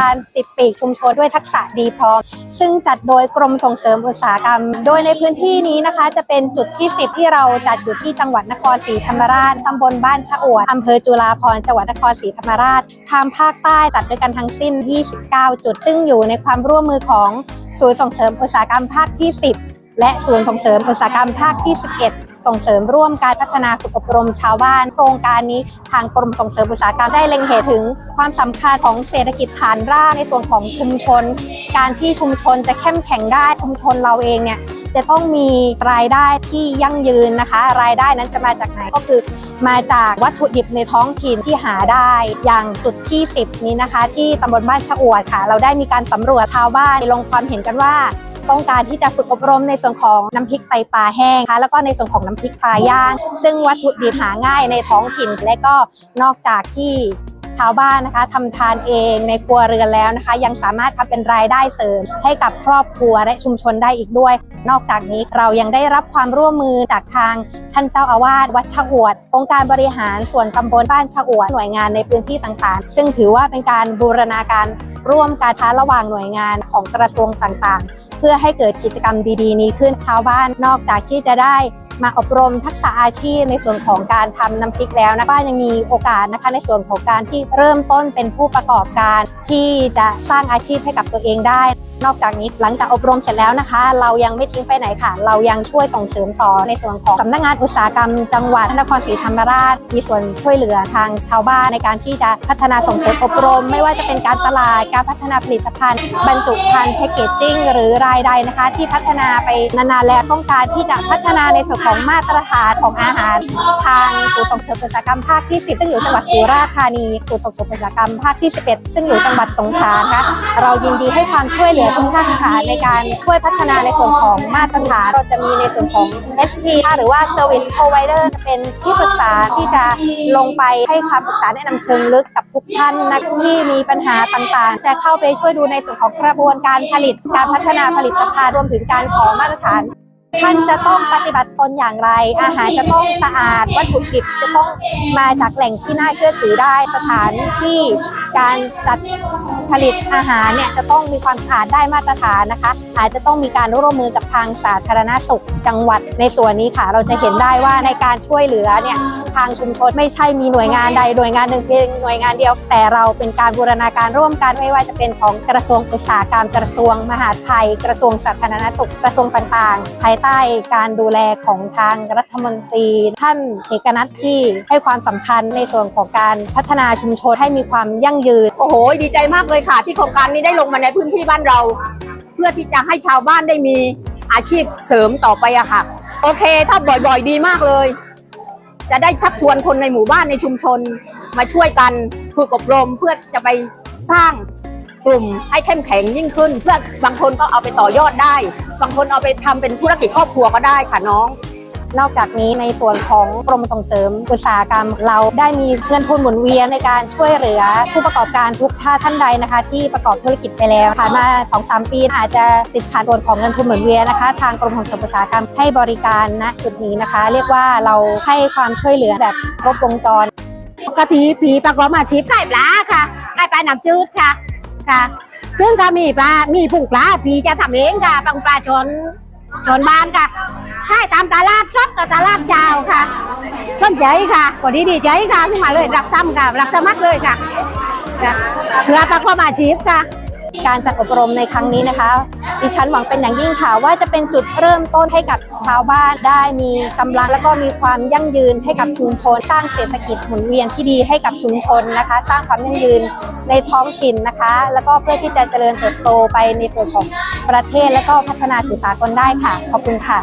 การติดปีกชุมชนด้วยทักษะดีพร้อม ซึ่งจัดโดยกรมส่งเสริมอุตสาหกรรม โดยในพื้นที่นี้นะคะ จะเป็นจุดที่ 10 ที่เราจัดอยู่ที่จังหวัดนครศรีธรรมราชตำบลบ้านชะอวดอำเภอจุฬาภรณ์จังหวัดนครศรีธรรมราชทางภาคใต้จัดด้วยกันทั้งสิ้น 29 จุด ซึ่งอยู่ในความร่วมมือของศูนย์ส่งเสริมอุตสาหกรรมภาคที่ 10 และศูนย์ส่งเสริมอุตสาหกรรมภาคที่ 11 ส่งเสริมร่วมการพัฒนาฝึกอบรมชาวบ้าน โครงการนี้ทางกรมส่งเสริมอุตสาหกรรมได้เล็งเห็นถึง ความสำคัญของเศรษฐกิจฐานรากในส่วนของชุมชน การที่ชุมชนจะเข้มแข็งได้ชุมชนเราเองเนี่ยจะต้องมีรายได้ที่ยั่งยืนนะคะ รายได้นั้นจะมาจากไหนก็คือ มาจากวัตถุดิบในท้องถิ่นที่หาได้ อย่างจุดที่ 10 นี้นะคะ ที่ตำบลบ้านชะอวดค่ะ เราได้มีการสำรวจชาวบ้านลงความเห็นกันว่า ต้องการที่จะฝึกอบรมในส่วนของน้ำพริกไตปลาแห้งนะคะแล้วก็ในส่วนของน้ำพริกปลาย่าง ซึ่งวัตถุดิบหาง่ายในท้องถิ่นและก็นอกจากที่ชาวบ้านนะคะทำทานเองในครัวเรือนแล้วนะคะ ยังสามารถทำเป็นรายได้เสริม ให้กับครอบครัวและชุมชนได้อีกด้วย นอกจากนี้เรายังได้รับความร่วมมือจากทางท่านเจ้าอาวาสวัดชะอวดองค์การบริหารส่วนตำบลบ้านชะอวดหน่วยงานในพื้นที่ต่างๆ ซึ่งถือว่าเป็นการบูรณาการร่วมการท้าระหว่างหน่วยงานของกระทรวงต่างๆ เพื่อให้เกิดกิจกรรมดีๆ นี้ขึ้นชาวบ้านนอกจากที่จะได้มาอบรมทักษะอาชีพในส่วนของการทำน้ำพริกแล้วนะบ้านยังมีโอกาสนะคะในส่วนของการที่เริ่มต้นเป็นผู้ประกอบการที่จะสร้างอาชีพให้กับตัวเองได้นอกจากนี้หลังจากอบรมเสร็จแล้วนะคะ เรายังไม่ทิ้งไปไหนค่ะ เรายังช่วยส่งเสริมต่อในส่วนของสำนักงานอุตสาหกรรม จังหวัดนครศรีธรรมราช มีส่วนช่วยเหลือทางชาวบ้านในการที่จะพัฒนาส่งเสริมอบรม ไม่ว่าจะเป็นการตลาดการพัฒนาผลิตภัณฑ์ บรรจุภัณฑ์แพคเกจจิ้งหรือรายใดนะคะ ที่พัฒนาไปนานๆแล้วต้องการที่จะพัฒนาในส่วนของมาตรฐานของอาหาร ทางศูนย์ส่งเสริมอุตสาหกรรมภาคที่ 10 ซึ่งอยู่จังหวัดสุราษฎร์ธานีศูนย์ส่งเสริมอุตสาหกรรมภาคที่ 11 ซึ่งอยู่จังหวัดสงขลานะคะเรายินดีให้ความช่วยเหลือทุกท่านค่ะในการช่วยพัฒนาในส่วนของมาตรฐานเราจะมีในส่วนของ SP หรือว่า Service Provider จะเป็นที่ปรึกษาที่จะลงไปให้คำปรึกษาแนะนำเชิงลึกกับทุกท่านนะที่มีปัญหาต่างๆ จะเข้าไปช่วยดูในส่วนของกระบวนการผลิต การพัฒนาผลิตภัณฑ์รวมถึงการขอมาตรฐานท่านจะต้องปฏิบัติตนอย่างไร อาหารจะต้องสะอาด วัตถุดิบจะต้องมาจากแหล่งที่น่าเชื่อถือได้ สถานที่การจัด ผลิตอาหารเนี่ยจะต้องมีความสะอาดได้มาตรฐานนะคะ อาจจะต้องมีการร่วมมือกับทางสาธารณสุขจังหวัดในส่วนนี้ค่ะ เราจะเห็นได้ว่าในการช่วยเหลือเนี่ยทางชุมชนไม่ใช่มีหน่วยงานใดหน่วยงานหนึ่งเพียงหน่วยงานเดียว แต่เราเป็นการบูรณาการร่วมกันไม่ว่าจะเป็นของกระทรวงอุตสาหกรรมกระทรวงมหาดไทย กระทรวงสาธารณสุขกระทรวงต่างๆ ภายใต้การดูแลของทางรัฐมนตรี ท่านเอกนัทที่ให้ความสำคัญในส่วนของการพัฒนาชุมชนให้มีความยั่งยืนโอ้โหดีใจมากเลยยค่ะ ที่โครงการนี้ได้ลงมาในพื้นที่บ้านเรา เพื่อที่จะให้ชาวบ้านได้มีอาชีพเสริมต่อไปอะค่ะ โอเค ถ้าบ่อยๆ ดีมากเลย จะได้ชักชวนคนในหมู่บ้านในชุมชน มาช่วยกันฝึกอบรมเพื่อจะไปสร้างกลุ่มให้เข้มแข็งยิ่งขึ้น เพื่อบางคนก็เอาไปต่อยอดได้ บางคนเอาไปทำเป็นธุรกิจครอบครัวก็ได้ค่ะน้อง นอกจากนี้ในส่วนของกรมส่งเสริมอุตสาหกรรม เราได้มีเงินทุนหมุนเวียนในการช่วยเหลือ ผู้ประกอบการทุกท่าท่านใดนะคะ ที่ประกอบธุรกิจไปแล้วผ่านมา 2-3 ปีอาจจะติดขัดส่วนของเงินทุนหมุนเวียนนะคะ ทางกรมส่งเสริมอุตสาหกรรมให้บริการณจุดนี้นะคะ เรียกว่าเราให้ความช่วยเหลือแบบครบวงจรปกติผีประกอบอาชีพขายปลาค่ะขายปลาน้ำจืดค่ะค่ะซึ่งก็มีปลามีผุงปลาผีจะทำเองค่ะปังปลาชน ชนบ้านค่ะ ใช่ตามตลาดสดกับตลาดเช้าค่ะ สนใจค่ะพอดีดีใจค่ะที่มาเลย รับทำค่ะ รับสมัครเลยค่ะค่ะเพื่อประกอบอาชีพค่ะ การจัดอบรมในครั้งนี้นะคะ ดิฉันหวังเป็นอย่างยิ่งค่ะว่าจะเป็นจุดเริ่มต้นให้กับชาวบ้านได้มีกำลังแล้วก็มีความยั่งยืนให้กับชุมชนสร้างเศรษฐกิจหมุนเวียนที่ดีให้กับชุมชนนะคะ สร้างความยั่งยืนในท้องถิ่นนะคะ แล้วก็เพื่อที่จะเจริญเติบโตไปในส่วนของประเทศและก็พัฒนาสื่อสากลได้ค่ะ ขอบคุณค่ะ